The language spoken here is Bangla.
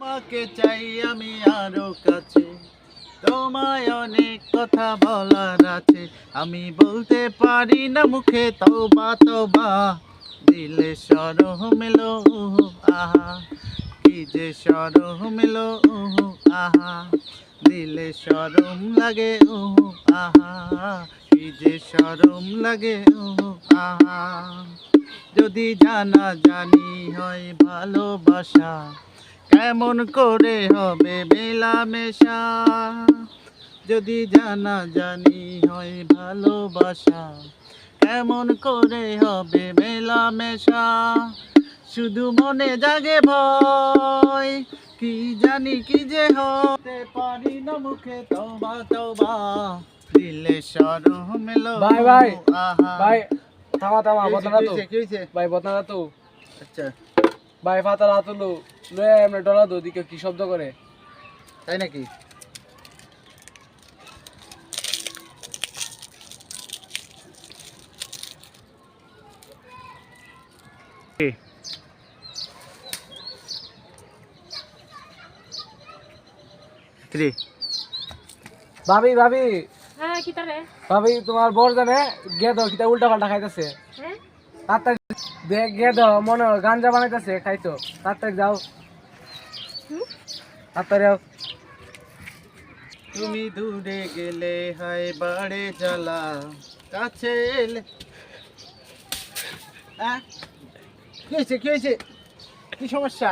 তোমাকে চাই আমি আরও কাছে। তোমায় অনেক কথা বলার আছে। আমি বলতে পারি না মুখে তো তবা তবা দিলে সরহ মেলো আহা। কি যে সরহ মেলো আহা। দিলে সরম লাগে উহু, আহা। কি যে সরম লাগে উহু, আহা। যদি জানা জানি হয় ভালোবাসা কেমন করে হবে মেলামেশা। যদি জানা জানি হয় ভালোবাসা কেমন করে হবে মেলামেশা। শুধু মনে জাগে ভয় কি জানি কি যে হতে পারি না মুখে তবা তবা দিলে সরহ মেলো ভাই, ভাই, ভাই থামা থামা কি বদনা তো? ভাই বদনা তো আচ্ছা। ভাই ফাতা রাত হলো লয়ে ডলা দো দিকে কি শব্দ করে? তাই নাকি? থ্রি ভাবি ভাবি। হ্যাঁ কি তারে? ভাবি তোমার বর জানে গে দাও কিতা উল্টা পাল্টা খাইতেছে। হ্যাঁ? তাড়াতাড়ি গে দাও মনে হয় গাঞ্জা বানাইতেছে খাইতো তাড়াতাড়ি যাও। তাড়াতাড়ি যাও। তুমি দূরে গেলে হয় বাড়ে জ্বালা কাছে এলে? কি হয়েছে কি হয়েছে? কি সমস্যা?